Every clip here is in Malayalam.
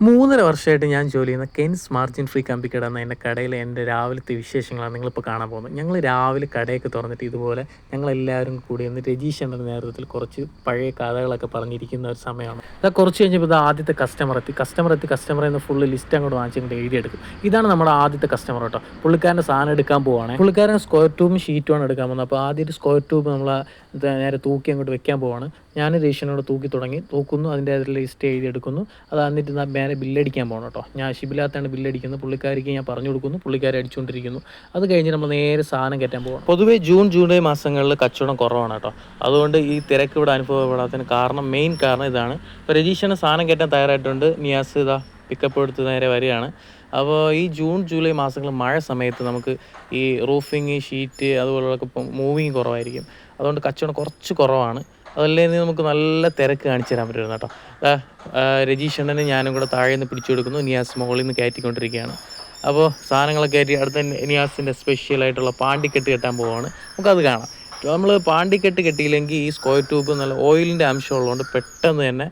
മൂന്നര വർഷമായിട്ട് ഞാൻ ജോലി ചെയ്യുന്ന കെൻസ് മാർജിൻ ഫ്രീ കമ്പിക്കട എന്ന എന്റെ കടയിലെ എന്റെ രാവിലത്തെ വിശേഷങ്ങളാണ് നിങ്ങളിപ്പോൾ കാണാൻ പോകുന്നത്. ഞങ്ങൾ രാവിലെ കടയൊക്കെ തുറന്നിട്ട് ഇതുപോലെ ഞങ്ങളെല്ലാവരും കൂടി ഒന്ന് രജീഷ് എന്ന നേതൃത്വത്തിൽ കുറച്ച് പഴയ കഥകളൊക്കെ പറഞ്ഞിരിക്കുന്ന ഒരു സമയമാണ്. അത് കുറച്ച് കഴിഞ്ഞപ്പോൾ ഇത് ആദ്യത്തെ കസ്റ്റമർ എത്തി. കസ്റ്റമർ എത്തി കസ്റ്റമർ എന്ന് ഫുള്ള് ലിസ്റ്റ് അങ്ങോട്ട് വാങ്ങിച്ചിട്ട് എഴുതിയെടുക്കും. ഇതാണ് നമ്മുടെ ആദ്യത്തെ കസ്റ്റമർ കേട്ടോ. പുള്ളിക്കാരന്റെ സാധനം എടുക്കാൻ പോവാണ്. പുള്ളിക്കാരൻ സ്ക്വയർ ട്യൂബും ഷീറ്റുമാണ് എടുക്കാൻ പോകുന്നത് അപ്പോൾ ആദ്യം സ്ക്വയർ ട്യൂബ് നമ്മൾ നേരെ തൂക്കി അങ്ങോട്ട് വെക്കാൻ പോവാണ്. ഞാൻ രേഷനോട് തൂക്കി തുടങ്ങി തൂക്കുന്നു അതിന്റെ അതിൽ ലിസ്റ്റ് എഴുതിയെടുക്കുന്നു. അത് എന്നിട്ട് ഞാൻ നേരെ ബില്ലടിക്കാൻ പോകണം കേട്ടോ. ഞാൻ ഷിബിലാത്താണ് ബില്ലടിക്കുന്നത്. പുള്ളിക്കാരിക്ക് ഞാൻ പറഞ്ഞു കൊടുക്കുന്നു. പുള്ളിക്കാരി അടിച്ചുകൊണ്ടിരിക്കുന്നു. അത് കഴിഞ്ഞ് നമ്മൾ നേരെ സാധനം കയറ്റാൻ പോകണം പൊതുവേ ജൂൺ ജൂലൈ മാസങ്ങളിൽ കച്ചവടം കുറവാണ് കേട്ടോ. അതുകൊണ്ട് ഈ തിരക്ക് ഇവിടെ അനുഭവപ്പെടാത്തതിന് കാരണം മെയിൻ കാരണം ഇതാണ്. ഇപ്പോൾ രജീഷന് സാധനം കയറ്റാൻ തയ്യാറായിട്ടുണ്ട്. നിയാസ് ഇതാ പിക്കപ്പ് എടുത്ത് നേരെ വരികയാണ്. അപ്പോൾ ഈ ജൂൺ ജൂലൈ മാസങ്ങൾ മഴ സമയത്ത് നമുക്ക് ഈ റൂഫിങ് ഷീറ്റ് അതുപോലുള്ളതൊക്കെ മൂവിങ് കുറവായിരിക്കും. അതുകൊണ്ട് കച്ചവടം കുറച്ച് കുറവാണ്. അതല്ലേ നമുക്ക് നല്ല തിരക്ക് കാണിച്ചു തരാൻ പറ്റും കേട്ടോ. രജീഷ് അണ്ണനെ ഞാനും കൂടെ താഴെ നിന്ന് പിടിച്ചു കൊടുക്കുന്നു. നിയാസ് മുകളിൽ നിന്ന് കയറ്റിക്കൊണ്ടിരിക്കുകയാണ്. അപ്പോൾ സാധനങ്ങളൊക്കെ കയറ്റി അടുത്ത നിയാസിന്റെ സ്പെഷ്യലായിട്ടുള്ള പാണ്ടിക്കെട്ട് കെട്ടാൻ പോവുകയാണ് നമുക്കത് കാണാം. നമ്മൾ പാണ്ടിക്കെട്ട് കെട്ടിയില്ലെങ്കിൽ ഈ സ്ക്വയർ ട്യൂബ് നല്ല ഓയിലിന്റെ അംശം ഉള്ളതുകൊണ്ട് പെട്ടെന്ന് തന്നെ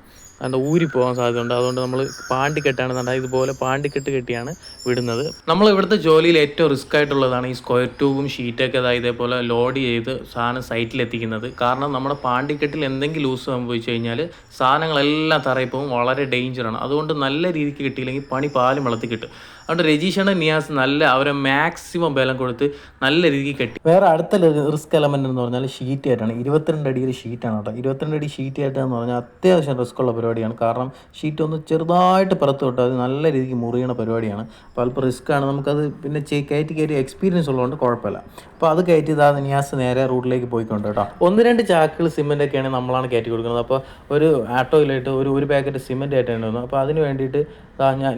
അതിന്റെ ഊരി പോകാൻ സാധ്യതയുണ്ട്. അതുകൊണ്ട് നമ്മൾ പാണ്ടിക്കെട്ടാണെന്നുണ്ടെങ്കിൽ ഇതുപോലെ പാണ്ടിക്കെട്ട് കെട്ടിയാണ് വിടുന്നത്. നമ്മൾ ഇവിടുത്തെ ജോലിയിൽ ഏറ്റവും റിസ്ക് ആയിട്ടുള്ളതാണ് ഈ സ്ക്വയർ ട്യൂബും ഷീറ്റൊക്കെ അതായത് ഇതേപോലെ ലോഡ് ചെയ്ത് സാധനം സൈറ്റിൽ എത്തിക്കുന്നത്. കാരണം നമ്മുടെ പാണ്ടിക്കെട്ടിൽ എന്തെങ്കിലും ലൂസ് സംഭവിച്ചു കഴിഞ്ഞാൽ സാധനങ്ങളെല്ലാം തറയിപ്പോവും വളരെ ഡേഞ്ചറാണ് അതുകൊണ്ട് നല്ല രീതിക്ക് കിട്ടിയില്ലെങ്കിൽ പണി പാലും വളർത്തി കിട്ടും. അതുകൊണ്ട് രജീഷാണ് നിയാസ് നല്ല അവരെ മാക്സിമം ബലം കൊടുത്ത് നല്ല രീതിക്ക് കെട്ടി. വേറെ അടുത്ത റിസ്ക് എലമെന്റ് എന്ന് പറഞ്ഞാൽ ഷീറ്റ് ആയിട്ടാണ്. ഇരുപത്തിരണ്ട് അടിയിൽ ഷീറ്റാണ് കേട്ടോ. ഇരുപത്തിരണ്ട് അടി ഷീറ്റ് ആയിട്ടാണ് പറഞ്ഞാൽ അത്യാവശ്യം റിസ്ക് ഉള്ള പരിപാടിയാണ്. കാരണം ഷീറ്റ് ഒന്ന് ചെറുതായിട്ട് പുറത്ത് വിട്ടാൽ അത് നല്ല രീതിക്ക് മുറിയണ പരിപാടിയാണ്. അപ്പോൾ അല്പം റിസ്ക് ആണ്. നമുക്കത് പിന്നെ കയറ്റി കയറ്റി എക്സ്പീരിയൻസ് ഉള്ളതുകൊണ്ട് കുഴപ്പമില്ല. അപ്പോൾ അത് കയറ്റി ഇതാ നിയാസ് നേരെ റൂട്ടിലേക്ക് പോയിക്കൊണ്ട് കേട്ടോ. ഒന്ന് രണ്ട് ചാക്കുകൾ സിമെന്റ് ഒക്കെയാണ് നമ്മളാണ് കയറ്റി കൊടുക്കുന്നത്. അപ്പോൾ ഒരു ആട്ടോയിലായിട്ട് ഒരു ഒരു പാക്കറ്റ് സിമെന്റ് ആയിട്ടാണ് അപ്പോൾ അതിന് വേണ്ടിയിട്ട്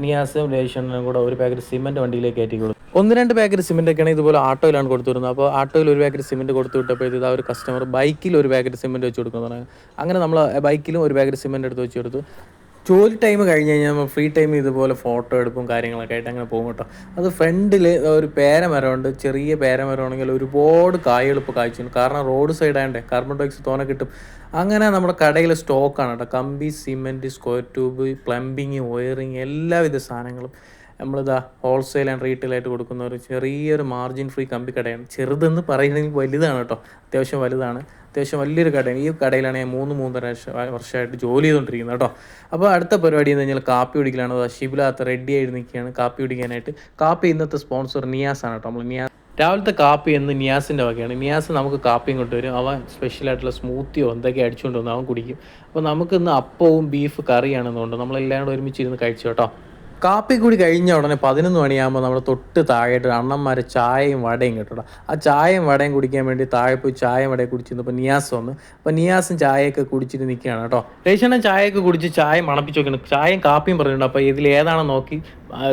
നിയാസും രേഷനും കൂടെ ഒരു പാക്കറ്റ് സിമെന്റ് വണ്ടിയിലേക്ക് കയറ്റി കൊടുത്തു. ഒന്ന് രണ്ട് പാക്കറ്റ് സിമെന്റ് ഒക്കെയാണ് ഇതുപോലെ ആട്ടോയിലാണ് കൊടുത്തു വരുന്നത് അപ്പോൾ ആട്ടോയിൽ ഒരു പാക്കറ്റ് സിമെന്റ് കൊടുത്തു വിട്ടപ്പോൾ ഇത് ആ ഒരു കസ്റ്റമർ ബൈക്കിൽ ഒരു പാക്കറ്റ് സിമെന്റ് വെച്ച് കൊടുക്കുന്നതാണ് അങ്ങനെ നമ്മൾ ബൈക്കിലും ഒരു പാക്കറ്റ് സിമെന്റ് എടുത്ത് വെച്ച് കൊടുത്തു. ജോലി ടൈം കഴിഞ്ഞ് കഴിഞ്ഞാൽ നമ്മൾ ഫ്രീ ടൈം ഇതുപോലെ ഫോട്ടോ എടുപ്പും കാര്യങ്ങളൊക്കെ ആയിട്ട് അങ്ങനെ പോകും കേട്ടോ. അത് ഫ്രണ്ടിൽ ഒരു പേരമരമുണ്ട്. ചെറിയ പേരമരമാണെങ്കിൽ ഒരുപാട് കായകൾ കായ്ച്ചു കാരണം റോഡ് സൈഡ് ആയതുകൊണ്ട് കാർബൺ ഡൈ ഓക്സൈഡ് തോനെ കിട്ടും. അങ്ങനെ നമ്മുടെ കടയിൽ സ്റ്റോക്കാണ് കേട്ടോ. കമ്പി cement square tube plumbing wiring എല്ലാവിധ സാധനങ്ങളും. നമ്മളിതാ ഹോൾസെയിൽ ആൻഡ് റീറ്റെയിലായിട്ട് കൊടുക്കുന്ന ഒരു ചെറിയൊരു മാർജിൻ ഫ്രീ കമ്പി കടയാണ്. ചെറുതെന്ന് പറയുകയാണെങ്കിൽ വലുതാണ് കേട്ടോ. അത്യാവശ്യം വലുതാണ്. അത്യാവശ്യം വലിയൊരു കടയാണ്. ഈ കടയിലാണ് ഞാൻ മൂന്ന് മൂന്നര വർഷമായിട്ട് ജോലി ചെയ്തുകൊണ്ടിരിക്കുന്നത് കേട്ടോ. അപ്പോൾ അടുത്ത പരിപാടി എന്ന് കഴിഞ്ഞാൽ കാപ്പി കുടിക്കലാണ്. ദാ ഷിബിലാത്ത റെഡി ആയിട്ട് നിൽക്കുകയാണ് കാപ്പി കുടിക്കാനായിട്ട്. കാപ്പി ഇന്നത്തെ സ്പോൺസർ നിയാസ് ആണ് കേട്ടോ. നമ്മൾ നിയാസ് രാവിലത്തെ കാപ്പി എന്ന് നിയാസിന്റെ വകയാണ്. നിയാസ് നമുക്ക് കാപ്പിയും കൊണ്ടുവരും. അവൻ സ്പെഷ്യലായിട്ടുള്ള സ്മൂത്തിയോ എന്തൊക്കെ അടിച്ചുകൊണ്ട് വന്ന് അവൻ കുടിക്കും. അപ്പോൾ നമുക്കിന്ന് അപ്പവും ബീഫ് കറിയാണെന്നുകൊണ്ട് നമ്മളെല്ലാം കൂടെ ഒരുമിച്ചിരുന്ന് കഴിച്ചു കേട്ടോ. കാപ്പി കൂടി കഴിഞ്ഞ ഉടനെ പതിനൊന്ന് മണിയാകുമ്പോൾ നമ്മൾ തൊട്ട് താഴെയിട്ട് അണ്ണന്മാരെ ചായയും വടയും കേട്ടോ ആ ചായയും വടയും കുടിക്കാൻ വേണ്ടി താഴെ പോയി ചായയും വടയും കുടിച്ചിരുന്നപ്പോൾ നിയാസ് വന്നു. അപ്പോൾ നിയാസും ചായയൊക്കെ കുടിച്ചിട്ട് നിൽക്കുകയാണ് കേട്ടോ രേഷണ്ണൻ ചായയൊക്കെ കുടിച്ച് ചായ മണപ്പിച്ച് നോക്കണം ചായയും കാപ്പിയും പറഞ്ഞിട്ടുണ്ട്. അപ്പോൾ ഇതിൽ ഏതാണെന്ന് നോക്കി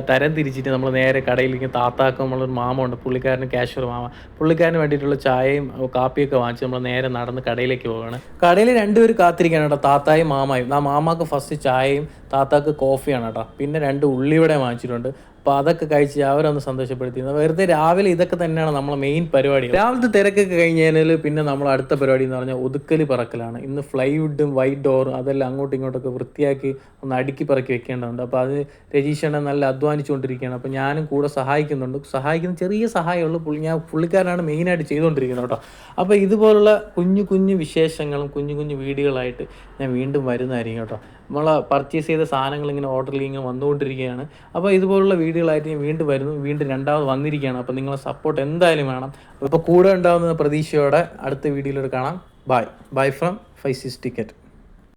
തരം തിരിച്ചിട്ട് നമ്മൾ നേരെ കടയിലേക്ക് താത്താക്കും നമ്മളൊരു ഉണ്ട്. പുള്ളിക്കാരന് കാശ്വർ മാമ. പുള്ളിക്കാരന് വേണ്ടിയിട്ടുള്ള ചായയും കാപ്പിയൊക്കെ വാങ്ങിച്ച് നമ്മൾ നേരെ നടന്ന് കടയിലേക്ക് പോവുകയാണ് കടയിൽ രണ്ടുപേർ കാത്തിരിക്കുകയാണ് കേട്ടോ താത്തായും മാമായും. ആ മാമാക്ക് ഫസ്റ്റ് ചായയും താത്താക്ക് കോഫിയാണ് കേട്ടോ. പിന്നെ രണ്ട് ഉള്ളിവിടെ വാങ്ങിച്ചിട്ടുണ്ട്. അപ്പോൾ അതൊക്കെ കഴിച്ച് അവരൊന്ന് സന്തോഷപ്പെടുത്തി വെറുതെ രാവിലെ ഇതൊക്കെ തന്നെയാണ് നമ്മളെ മെയിൻ പരിപാടി. രാവിലത്തെ തിരക്കൊക്കെ കഴിഞ്ഞ് കഴിഞ്ഞാൽ പിന്നെ നമ്മൾ അടുത്ത പരിപാടി എന്ന് പറഞ്ഞാൽ ഒതുക്കൽ പറക്കലാണ്. ഇന്ന് ഫ്ലൈവുഡും വൈറ്റ് ഡോറും അതെല്ലാം അങ്ങോട്ടും ഇങ്ങോട്ടൊക്കെ വൃത്തിയാക്കി ഒന്ന് അടുക്കി പറക്കി വെക്കേണ്ടതുണ്ട്. അപ്പോൾ അത് രജീഷണ്ണ നല്ല അധ്വാനിച്ചുകൊണ്ടിരിക്കുകയാണ്. അപ്പോൾ ഞാനും കൂടെ സഹായിക്കുന്നുണ്ട്. സഹായിക്കുന്ന ചെറിയ സഹായമുള്ളൂ. പുള്ളി ഞാൻ പുള്ളിക്കാരനാണ് മെയിനായിട്ട് ചെയ്തുകൊണ്ടിരിക്കുന്നത് കേട്ടോ. അപ്പോൾ ഇതുപോലുള്ള കുഞ്ഞു കുഞ്ഞു വിശേഷങ്ങളും കുഞ്ഞു കുഞ്ഞു വീഡിയോകളായിട്ട് ഞാൻ വീണ്ടും വരുന്നതായിരിക്കും കേട്ടോ. നമ്മൾ പർച്ചേസ് ചെയ്ത സാധനങ്ങൾ ഇങ്ങനെ ഓർഡറിൽ ഇങ്ങനെ വന്നുകൊണ്ടിരിക്കുകയാണ്. അപ്പോൾ ഇതുപോലുള്ള വീഡിയോകളായിട്ട് ഞാൻ വീണ്ടും വരുന്നു വീണ്ടും രണ്ടാമത് വന്നിരിക്കുകയാണ്. അപ്പോൾ നിങ്ങളെ സപ്പോർട്ട് എന്തായാലും വേണം. അപ്പോൾ കൂടെ ഉണ്ടാകുന്ന പ്രതീക്ഷയോടെ അടുത്ത വീഡിയോയിലൂടെ കാണാം. ബൈ ബൈ ഫ്രം ഫൈസിസ് ടിക്കറ്റ്